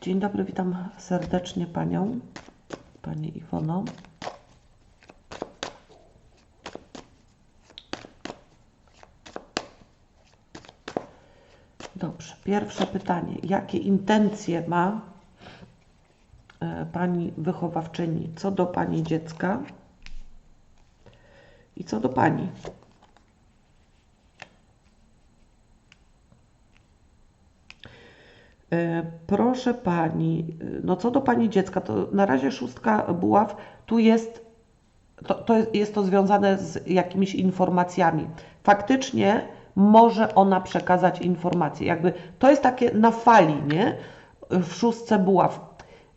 Dzień dobry, witam serdecznie Panią, Pani Iwono. Dobrze, pierwsze pytanie. Jakie intencje ma e, Pani wychowawczyni co do Pani dziecka i co do Pani? Proszę pani, e, no co do pani dziecka, to na razie szóstka buław, tu jest to, to jest, jest to związane z jakimiś informacjami. Faktycznie może ona przekazać informacje. Jakby to jest takie na fali, nie? W szóstce buław.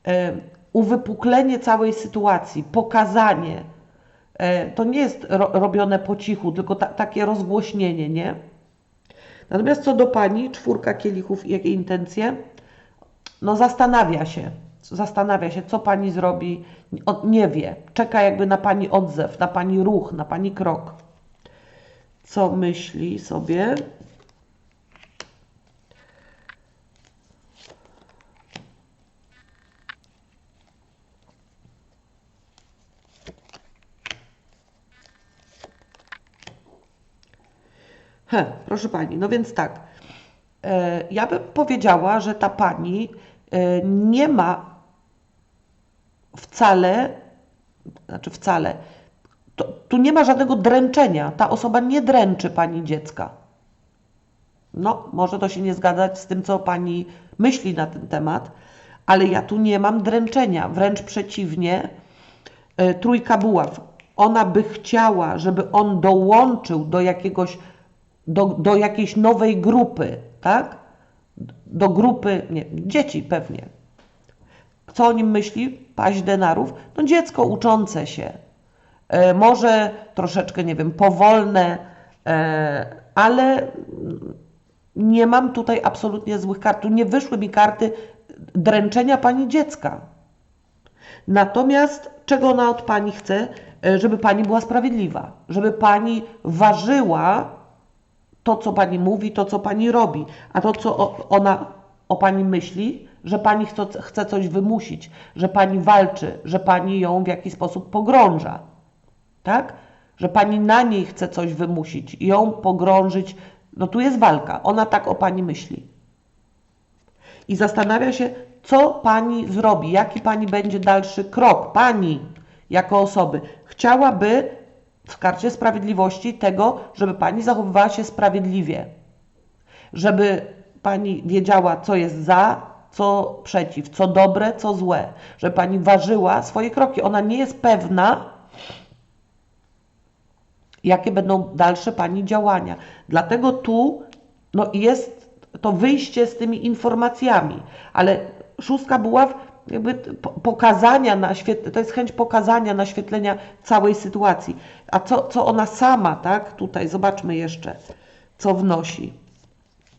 E, uwypuklenie całej sytuacji, pokazanie. E, to nie jest ro, robione po cichu, tylko ta, takie rozgłośnienie, nie? Natomiast co do pani, czwórka kielichów, jakie intencje? No zastanawia się, zastanawia się, co pani zrobi, nie wie, czeka jakby na pani odzew, na pani ruch, na pani krok. Co myśli sobie? He, proszę pani, no więc tak. E, ja bym powiedziała, że ta pani e, nie ma wcale, znaczy wcale, to, tu nie ma żadnego dręczenia. Ta osoba nie dręczy pani dziecka. No, może to się nie zgadzać z tym, co pani myśli na ten temat, ale ja tu nie mam dręczenia. Wręcz przeciwnie, e, trójka buław. Ona by chciała, żeby on dołączył do jakiegoś do, do jakiejś nowej grupy, tak? Do grupy, nie, dzieci pewnie. Co o nim myśli? Paść denarów? No dziecko uczące się. E, może troszeczkę, nie wiem, powolne, e, ale nie mam tutaj absolutnie złych kart. Tu nie wyszły mi karty dręczenia pani dziecka. Natomiast czego ona od pani chce? E, żeby pani była sprawiedliwa, żeby pani ważyła to, co pani mówi, to, co pani robi, a to, co ona o pani myśli, że pani chce, chce coś wymusić, że pani walczy, że pani ją w jakiś sposób pogrąża. Tak? Że pani na niej chce coś wymusić, ją pogrążyć. No tu jest walka. Ona tak o pani myśli. I zastanawia się, co pani zrobi, jaki pani będzie dalszy krok. Pani, jako osoby, chciałaby w karcie sprawiedliwości tego, żeby pani zachowywała się sprawiedliwie. Żeby pani wiedziała, co jest za, co przeciw, co dobre, co złe. Żeby pani ważyła swoje kroki. Ona nie jest pewna, jakie będą dalsze pani działania. Dlatego tu no, jest to wyjście z tymi informacjami. Ale szóstka buław jakby pokazania, naświetl- to jest chęć pokazania, naświetlenia całej sytuacji. A co, co ona sama, tak? Tutaj zobaczmy jeszcze, co wnosi.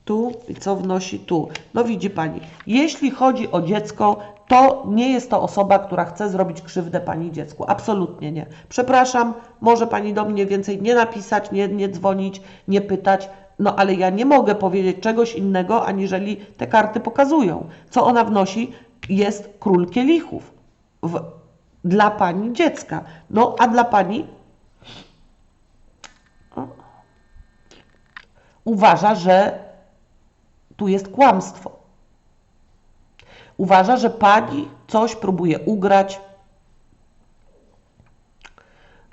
Tu i co wnosi tu. No widzi Pani, jeśli chodzi o dziecko, to nie jest to osoba, która chce zrobić krzywdę Pani dziecku. Absolutnie nie. Przepraszam, może Pani do mnie więcej nie napisać, nie, nie dzwonić, nie pytać, no ale ja nie mogę powiedzieć czegoś innego, aniżeli te karty pokazują. Co ona wnosi? Jest król kielichów w, dla pani dziecka. No a dla pani uważa, że tu jest kłamstwo. Uważa, że pani coś próbuje ugrać.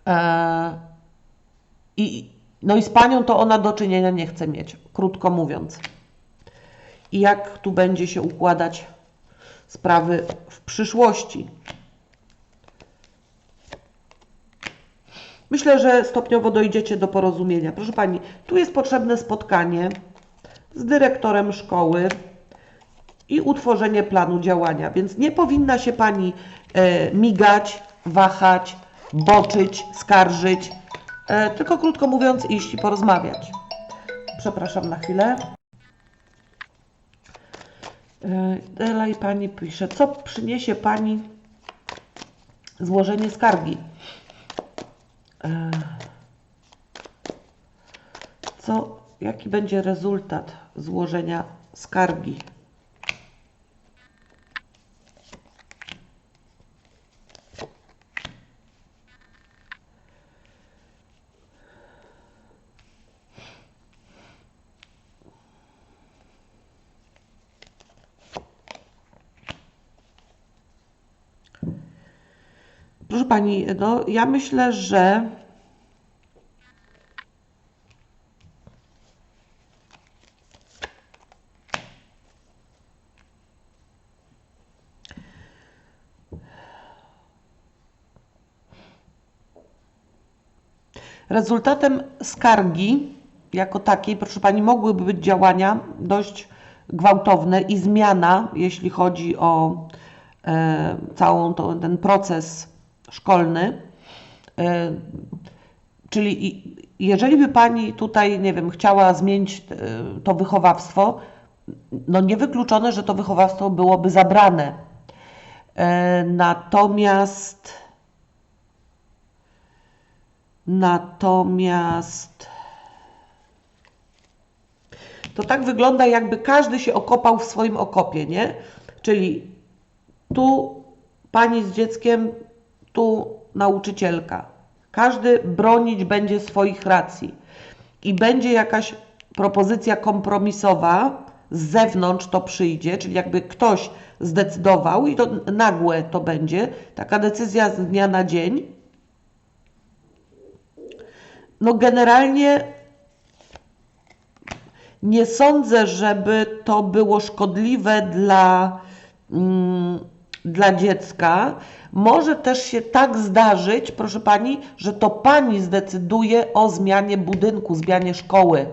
E, i, no i z panią to ona do czynienia nie chce mieć, krótko mówiąc. I jak tu będzie się układać sprawy w przyszłości. Myślę, że stopniowo dojdziecie do porozumienia. Proszę Pani, tu jest potrzebne spotkanie z dyrektorem szkoły i utworzenie planu działania, więc nie powinna się Pani e, migać, wahać, boczyć, skarżyć, e, tylko krótko mówiąc iść i porozmawiać. Przepraszam na chwilę. E, Dalej Pani pisze, co przyniesie Pani złożenie skargi? E, co, jaki będzie rezultat złożenia skargi? Proszę Pani, no ja myślę, że Rezultatem skargi jako takiej, proszę Pani, mogłyby być działania dość gwałtowne i zmiana, jeśli chodzi o e, całą ten proces szkolny. E, czyli jeżeli by Pani tutaj, nie wiem, chciała zmienić e, to wychowawstwo, no niewykluczone, że to wychowawstwo byłoby zabrane. E, natomiast Natomiast to tak wygląda, jakby każdy się okopał w swoim okopie, nie? Czyli tu pani z dzieckiem, tu nauczycielka. Każdy bronić będzie swoich racji. I będzie jakaś propozycja kompromisowa, z zewnątrz to przyjdzie, czyli jakby ktoś zdecydował i to nagłe to będzie, taka decyzja z dnia na dzień no generalnie nie sądzę, żeby to było szkodliwe dla, mm, dla dziecka. Może też się tak zdarzyć, proszę pani, że to pani zdecyduje o zmianie budynku, zmianie szkoły.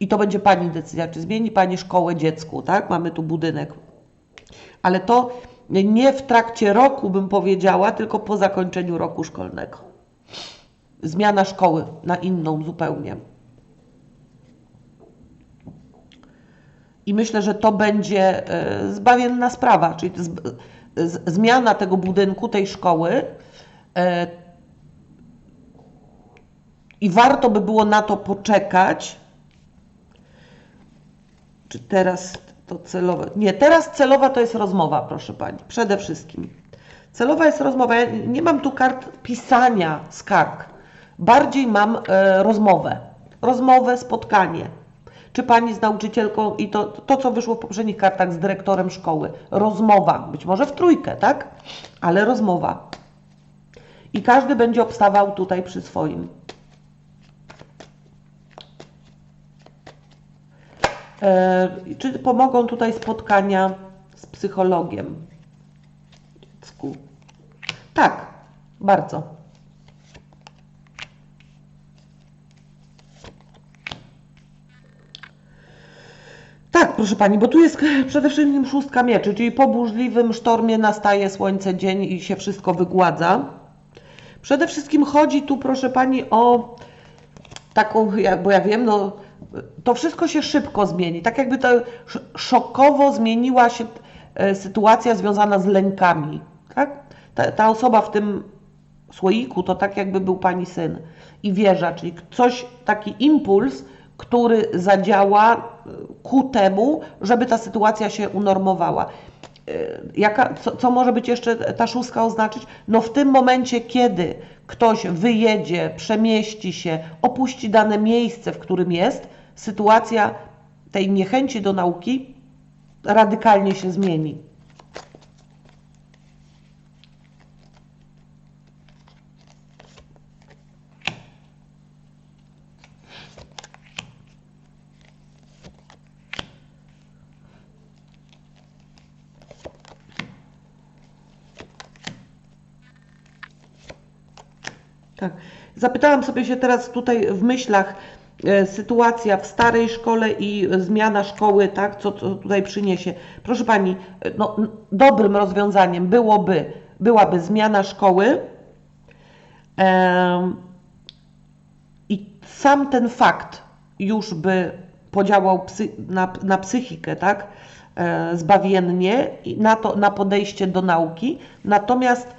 I to będzie pani decyzja, czy zmieni pani szkołę dziecku, tak? Mamy tu budynek. Ale to nie w trakcie roku bym powiedziała, tylko po zakończeniu roku szkolnego zmiana szkoły na inną zupełnie. I myślę, że to będzie e, zbawienna sprawa, czyli zmiana tego budynku, tej szkoły. E, I warto by było na to poczekać. Czy teraz to celowe? Nie, teraz celowa to jest rozmowa, proszę Pani, przede wszystkim. Celowa jest rozmowa. Ja nie mam tu kart pisania skarg. Bardziej mam e, rozmowę. Rozmowę, spotkanie. Czy pani z nauczycielką i to, to, co wyszło w poprzednich kartach z dyrektorem szkoły. Rozmowa, być może w trójkę, tak? Ale rozmowa. I każdy będzie obstawał tutaj przy swoim. E, czy pomogą tutaj spotkania z psychologiem? Dziecku. Tak, bardzo. Tak, proszę Pani, bo tu jest przede wszystkim szóstka mieczy, czyli po burzliwym sztormie nastaje słońce, dzień i się wszystko wygładza. Przede wszystkim chodzi tu, proszę Pani, o taką, bo ja wiem, no to wszystko się szybko zmieni. Tak jakby to szokowo zmieniła się e, sytuacja związana z lękami. Tak? Ta, ta osoba w tym słoiku to tak jakby był Pani syn i wieża, czyli coś, taki impuls, który zadziała e, ku temu, żeby ta sytuacja się unormowała. E, jaka, co, co, może być jeszcze ta szóstka oznaczyć? No w tym momencie, kiedy ktoś wyjedzie, przemieści się, opuści dane miejsce, w którym jest, sytuacja tej niechęci do nauki radykalnie się zmieni. Tak. Zapytałam sobie się teraz tutaj w myślach e, sytuacja w starej szkole i zmiana szkoły, tak, co, co tutaj przyniesie. Proszę Pani, e, no, dobrym rozwiązaniem byłoby, byłaby zmiana szkoły i sam ten fakt już by podziałał psy, na, na psychikę, tak, e, zbawiennie i na, to, na podejście do nauki. Natomiast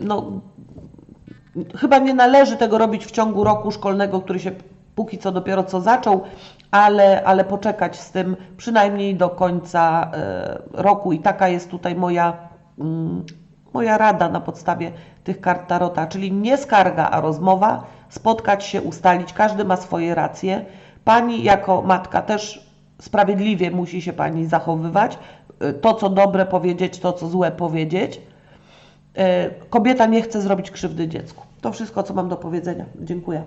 no, chyba nie należy tego robić w ciągu roku szkolnego, który się póki co dopiero co zaczął, ale, ale poczekać z tym przynajmniej do końca e, roku. I taka jest tutaj moja, mm, moja rada na podstawie tych kart Tarota, czyli nie skarga, a rozmowa, spotkać się, ustalić, każdy ma swoje racje. Pani jako matka też sprawiedliwie musi się Pani zachowywać, e, to co dobre powiedzieć, to co złe powiedzieć. E, kobieta nie chce zrobić krzywdy dziecku. To wszystko, co mam do powiedzenia. Dziękuję.